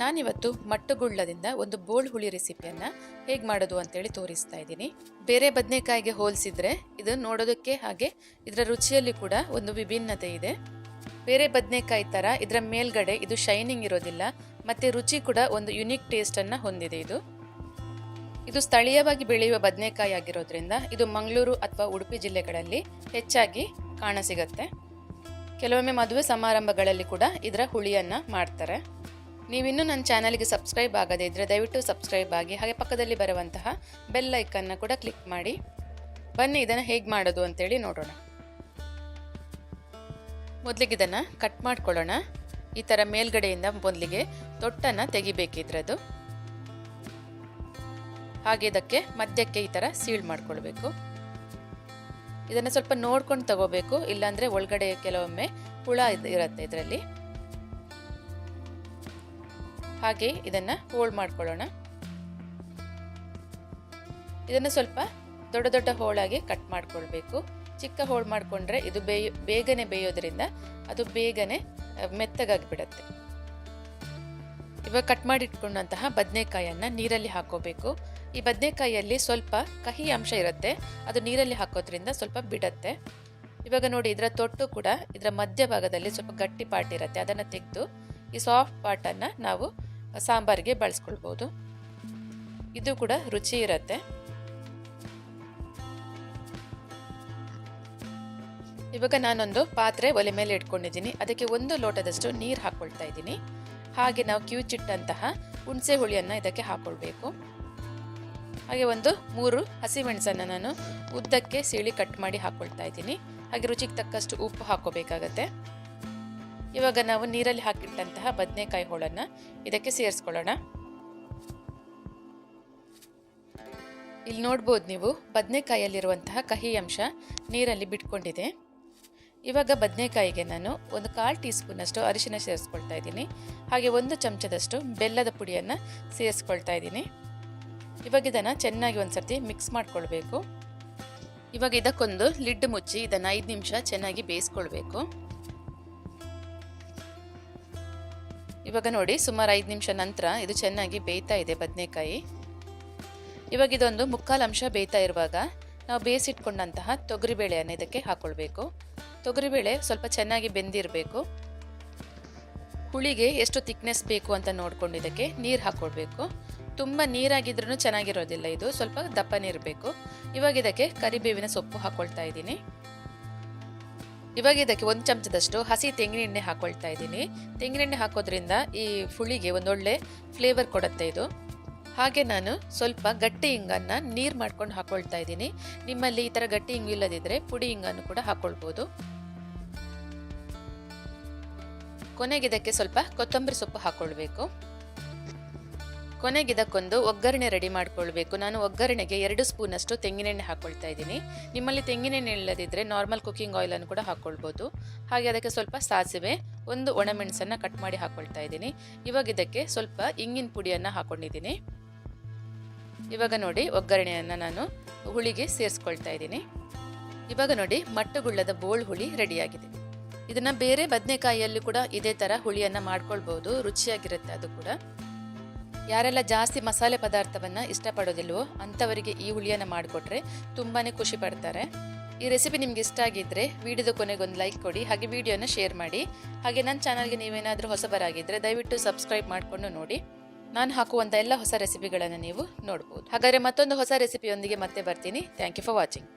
ನಾನಿವತ್ತು ಮಟ್ಟುಗುಳ್ಳದಿಂದ ಒಂದು ಬೋಳ್ ಹುಳಿ ರೆಸಿಪಿಯನ್ನು ಹೇಗೆ ಮಾಡೋದು ಅಂತೇಳಿ ತೋರಿಸ್ತಾ ಇದ್ದೀನಿ. ಬೇರೆ ಬದನೆಕಾಯಿಗೆ ಹೋಲಿಸಿದ್ರೆ ಇದು ನೋಡೋದಕ್ಕೆ ಹಾಗೆ ಇದರ ರುಚಿಯಲ್ಲಿ ಕೂಡ ಒಂದು ವಿಭಿನ್ನತೆ ಇದೆ. ಬೇರೆ ಬದನೆಕಾಯಿ ಥರ ಇದರ ಮೇಲ್ಗಡೆ ಇದು ಶೈನಿಂಗ್ ಇರೋದಿಲ್ಲ, ಮತ್ತು ರುಚಿ ಕೂಡ ಒಂದು ಯುನಿಕ್ ಟೇಸ್ಟನ್ನು ಹೊಂದಿದೆ ಇದು. ಇದು ಸ್ಥಳೀಯವಾಗಿ ಬೆಳೆಯುವ ಬದನೆಕಾಯಿ ಆಗಿರೋದ್ರಿಂದ ಇದು ಮಂಗಳೂರು ಅಥವಾ ಉಡುಪಿ ಜಿಲ್ಲೆಗಳಲ್ಲಿ ಹೆಚ್ಚಾಗಿ ಕಾಣಸಿಗತ್ತೆ. ಕೆಲವೊಮ್ಮೆ ಮದುವೆ ಸಮಾರಂಭಗಳಲ್ಲಿ ಕೂಡ ಇದರ ಹುಳಿಯನ್ನು ಮಾಡ್ತಾರೆ. ನೀವಿನ್ನೂ ನನ್ನ ಚಾನಲ್ಗೆ ಸಬ್ಸ್ಕ್ರೈಬ್ ಆಗದೇ ಇದ್ದರೆ ದಯವಿಟ್ಟು ಸಬ್ಸ್ಕ್ರೈಬ್ ಆಗಿ, ಹಾಗೆ ಪಕ್ಕದಲ್ಲಿ ಬರುವಂತಹ ಬೆಲ್ ಐಕನ್ನ ಕೂಡ ಕ್ಲಿಕ್ ಮಾಡಿ. ಬನ್ನಿ, ಇದನ್ನು ಹೇಗೆ ಮಾಡೋದು ಅಂತೇಳಿ ನೋಡೋಣ. ಮೊದಲಿಗೆ ಇದನ್ನು ಕಟ್ ಮಾಡ್ಕೊಳ್ಳೋಣ. ಈ ಥರ ಮೇಲ್ಗಡೆಯಿಂದ ಮೊದಲಿಗೆ ತೊಟ್ಟನ್ನು ತೆಗಿಬೇಕಿದ್ರದು. ಹಾಗೆ ಇದಕ್ಕೆ ಮಧ್ಯಕ್ಕೆ ಈ ಥರ ಸೀಳ್ ಮಾಡ್ಕೊಳ್ಬೇಕು. ಇದನ್ನು ಸ್ವಲ್ಪ ನೋಡ್ಕೊಂಡು ತಗೋಬೇಕು, ಇಲ್ಲಾಂದರೆ ಒಳಗಡೆ ಕೆಲವೊಮ್ಮೆ ಹುಳ ಇರುತ್ತೆ ಇದರಲ್ಲಿ. ಹಾಗೆ ಇದನ್ನು ಹೋಳ್ ಮಾಡ್ಕೊಳ್ಳೋಣ. ಇದನ್ನು ಸ್ವಲ್ಪ ದೊಡ್ಡ ದೊಡ್ಡ ಹೋಳಾಗಿ ಕಟ್ ಮಾಡ್ಕೊಳ್ಬೇಕು. ಚಿಕ್ಕ ಹೋಳು ಮಾಡಿಕೊಂಡ್ರೆ ಇದು ಬೇಗನೆ ಬೇಯೋದ್ರಿಂದ ಅದು ಬೇಗನೆ ಮೆತ್ತಗಾಗಿಬಿಡತ್ತೆ. ಇವಾಗ ಕಟ್ ಮಾಡಿಟ್ಕೊಂಡಂತಹ ಬದನೆಕಾಯನ್ನು ನೀರಲ್ಲಿ ಹಾಕೋಬೇಕು ಈ ಬದನೆಕಾಯಿಯಲ್ಲಿ ಸ್ವಲ್ಪ ಕಹಿ ಅಂಶ ಇರುತ್ತೆ. ಅದು ನೀರಲ್ಲಿ ಹಾಕೋದ್ರಿಂದ ಸ್ವಲ್ಪ ಬಿಡತ್ತೆ. ಇವಾಗ ನೋಡಿ, ಇದರ ತೊಟ್ಟು ಕೂಡ ಇದರ ಮಧ್ಯಭಾಗದಲ್ಲಿ ಸ್ವಲ್ಪ ಗಟ್ಟಿ ಪಾರ್ಟ್ ಇರುತ್ತೆ. ಅದನ್ನು ತೆಗೆದು ಈ ಸಾಫ್ಟ್ ಪಾರ್ಟನ್ನು ನಾವು ಸಾಂಬಾರಿಗೆ ಬಳಸ್ಕೊಳ್ಬೋದು. ಇದು ಕೂಡ ರುಚಿ ಇರುತ್ತೆ. ಇವಾಗ ನಾನೊಂದು ಪಾತ್ರೆ ಒಲೆ ಮೇಲೆ ಇಟ್ಕೊಂಡಿದ್ದೀನಿ. ಅದಕ್ಕೆ ಒಂದು ಲೋಟದಷ್ಟು ನೀರು ಹಾಕ್ಕೊಳ್ತಾ ಇದ್ದೀನಿ. ಹಾಗೆ ನಾವು ಕಿವುಚಿಟ್ಟಂತಹ ಹುಣಸೆ ಹುಳಿಯನ್ನು ಇದಕ್ಕೆ ಹಾಕ್ಕೊಳ್ಬೇಕು ಹಾಗೆ ಒಂದು ಮೂರು ಹಸಿಮೆಣಸನ್ನು ನಾನು ಉದ್ದಕ್ಕೆ ಸೀಳಿ ಕಟ್ ಮಾಡಿ ಹಾಕ್ಕೊಳ್ತಾ ಇದ್ದೀನಿ. ಹಾಗೆ ರುಚಿಗೆ ತಕ್ಕಷ್ಟು ಉಪ್ಪು ಹಾಕೋಬೇಕಾಗತ್ತೆ. ಇವಾಗ ನಾವು ನೀರಲ್ಲಿ ಹಾಕಿಟ್ಟಂತಹ ಬದನೆಕಾಯಿ ಹೋಳನ್ನು ಇದಕ್ಕೆ ಸೇರಿಸ್ಕೊಳ್ಳೋಣ. ಇಲ್ಲಿ ನೋಡ್ಬೋದು ನೀವು ಬದನೆಕಾಯಲ್ಲಿರುವಂತಹ ಕಹಿ ಅಂಶ ನೀರಲ್ಲಿ ಬಿಟ್ಕೊಂಡಿದೆ. ಇವಾಗ ಬದನೆಕಾಯಿಗೆ ನಾನು ಒಂದು ಕಾಲು ಟೀ ಸ್ಪೂನಷ್ಟು ಅರಿಶಿನ ಸೇರಿಸ್ಕೊಳ್ತಾ ಇದ್ದೀನಿ. ಹಾಗೆ ಒಂದು ಚಮಚದಷ್ಟು ಬೆಲ್ಲದ ಪುಡಿಯನ್ನು ಸೇರಿಸ್ಕೊಳ್ತಾ ಇದ್ದೀನಿ. ಇವಾಗ ಇದನ್ನು ಚೆನ್ನಾಗಿ ಒಂದು ಸರ್ತಿ ಮಿಕ್ಸ್ ಮಾಡ್ಕೊಳ್ಬೇಕು. ಇವಾಗ ಇದಕ್ಕೊಂದು ಲಿಡ್ ಮುಚ್ಚಿ ಇದನ್ನು ಐದು ನಿಮಿಷ ಚೆನ್ನಾಗಿ ಬೇಯಿಸ್ಕೊಳ್ಬೇಕು. ಇವಾಗ ನೋಡಿ, ಸುಮಾರು ಐದು ನಿಮಿಷ ನಂತರ ಇದು ಚೆನ್ನಾಗಿ ಬೇಯ್ತಾ ಇದೆ ಬದನೆಕಾಯಿ. ಇವಾಗ ಇದೊಂದು ಮುಕ್ಕಾಲು ಅಂಶ ಬೇಯ್ತಾ ಇರುವಾಗ ನಾವು ಬೇಯಿಸಿಟ್ಕೊಂಡಂತಹ ತೊಗರಿಬೇಳೆಯನ್ನು ಇದಕ್ಕೆ ಹಾಕ್ಕೊಳ್ಬೇಕು ತೊಗರಿಬೇಳೆ ಸ್ವಲ್ಪ ಚೆನ್ನಾಗಿ ಬೆಂದಿರಬೇಕು. ಹುಳಿಗೆ ಎಷ್ಟು ತಿಕ್ನೆಸ್ ಬೇಕು ಅಂತ ನೋಡಿಕೊಂಡು ಇದಕ್ಕೆ ನೀರು ಹಾಕ್ಕೊಳ್ಬೇಕು ತುಂಬ ನೀರಾಗಿದ್ರೂ ಚೆನ್ನಾಗಿರೋದಿಲ್ಲ ಇದು, ಸ್ವಲ್ಪ ದಪ್ಪನಿರಬೇಕು ಇವಾಗ ಇದಕ್ಕೆ ಕರಿಬೇವಿನ ಸೊಪ್ಪು ಹಾಕ್ಕೊಳ್ತಾ ಇದ್ದೀನಿ. ಇವಾಗ ಇದಕ್ಕೆ ಒಂದು ಚಮಚದಷ್ಟು ಹಸಿ ತೆಂಗಿನೆಣ್ಣೆ ಹಾಕೊಳ್ತಾ ಇದ್ದೀನಿ. ತೆಂಗಿನೆಣ್ಣೆ ಹಾಕೋದ್ರಿಂದ ಈ ಹುಳಿಗೆ ಒಂದೊಳ್ಳೆ ಫ್ಲೇವರ್ ಕೊಡುತ್ತೆ ಇದು. ಹಾಗೆ ನಾನು ಸ್ವಲ್ಪ ಗಟ್ಟಿ ಹಿಂಗನ್ನು ನೀರು ಮಾಡ್ಕೊಂಡು ಹಾಕ್ಕೊಳ್ತಾ ಇದ್ದೀನಿ. ನಿಮ್ಮಲ್ಲಿ ಈ ಥರ ಗಟ್ಟಿ ಹಿಂಗು ಇಲ್ಲದಿದ್ದರೆ ಪುಡಿ ಇಂಗನ್ನು ಕೂಡ ಹಾಕ್ಕೊಳ್ಬೋದು ಕೊನೆಗೆ ಇದಕ್ಕೆ ಸ್ವಲ್ಪ ಕೊತ್ತಂಬರಿ ಸೊಪ್ಪು ಹಾಕ್ಕೊಳ್ಬೇಕು ಕೊನೆಗೆ ಇದಕ್ಕೊಂದು ಒಗ್ಗರಣೆ ರೆಡಿ ಮಾಡ್ಕೊಳ್ಬೇಕು. ನಾನು ಒಗ್ಗರಣೆಗೆ ಎರಡು ಸ್ಪೂನಷ್ಟು ತೆಂಗಿನೆಣ್ಣೆ ಹಾಕ್ಕೊಳ್ತಾ ಇದ್ದೀನಿ. ನಿಮ್ಮಲ್ಲಿ ತೆಂಗಿನೆಣ್ಣೆ ಇಲ್ಲದಿದ್ದರೆ ನಾರ್ಮಲ್ ಕುಕ್ಕಿಂಗ್ ಆಯಿಲನ್ನು ಕೂಡ ಹಾಕ್ಕೊಳ್ಬೋದು ಹಾಗೆ ಅದಕ್ಕೆ ಸ್ವಲ್ಪ ಸಾಸಿವೆ, ಒಂದು ಒಣಮೆಣಸನ್ನು ಕಟ್ ಮಾಡಿ ಹಾಕ್ಕೊಳ್ತಾ ಇದ್ದೀನಿ. ಇವಾಗ ಇದಕ್ಕೆ ಸ್ವಲ್ಪ ಇಂಗಿನ ಪುಡಿಯನ್ನು ಹಾಕ್ಕೊಂಡಿದ್ದೀನಿ ಇವಾಗ ನೋಡಿ ಒಗ್ಗರಣೆಯನ್ನು ನಾನು ಹುಳಿಗೆ ಸೇರಿಸ್ಕೊಳ್ತಾ ಇದ್ದೀನಿ. ಇವಾಗ ನೋಡಿ ಮಟ್ಟುಗುಳ್ಳದ ಬೋಳ್ ಹುಳಿ ರೆಡಿಯಾಗಿದೆ. ಇದನ್ನು ಬೇರೆ ಬದನೆಕಾಯಿಯಲ್ಲಿ ಕೂಡ ಇದೇ ಥರ ಹುಳಿಯನ್ನು ಮಾಡ್ಕೊಳ್ಬೋದು. ರುಚಿಯಾಗಿರುತ್ತೆ ಅದು ಕೂಡ. ಯಾರೆಲ್ಲ ಜಾಸ್ತಿ ಮಸಾಲೆ ಪದಾರ್ಥವನ್ನು ಇಷ್ಟಪಡೋದಿಲ್ವೋ ಅಂಥವರಿಗೆ ಈ ಹುಳಿಯನ್ನು ಮಾಡಿಕೊಟ್ರೆ ತುಂಬಾ ಖುಷಿ ಪಡ್ತಾರೆ. ಈ ರೆಸಿಪಿ ನಿಮ್ಗೆ ಇಷ್ಟ ಆಗಿದ್ದರೆ ವಿಡಿಯೋದ ಕೊನೆಗೊಂದು ಲೈಕ್ ಕೊಡಿ, ಹಾಗೆ ವಿಡಿಯೋನ ಶೇರ್ ಮಾಡಿ. ಹಾಗೆ ನನ್ನ ಚಾನಲ್ಗೆ ನೀವೇನಾದರೂ ಹೊಸಬರಾಗಿದ್ದರೆ ದಯವಿಟ್ಟು ಸಬ್ಸ್ಕ್ರೈಬ್ ಮಾಡಿಕೊಂಡು ನೋಡಿ. ನಾನು ಹಾಕುವಂಥ ಎಲ್ಲ ಹೊಸ ರೆಸಿಪಿಗಳನ್ನು ನೀವು ನೋಡ್ಬೋದು. ಹಾಗಾದರೆ ಮತ್ತೊಂದು ಹೊಸ ರೆಸಿಪಿಯೊಂದಿಗೆ ಮತ್ತೆ ಬರ್ತೀನಿ. Thank you for watching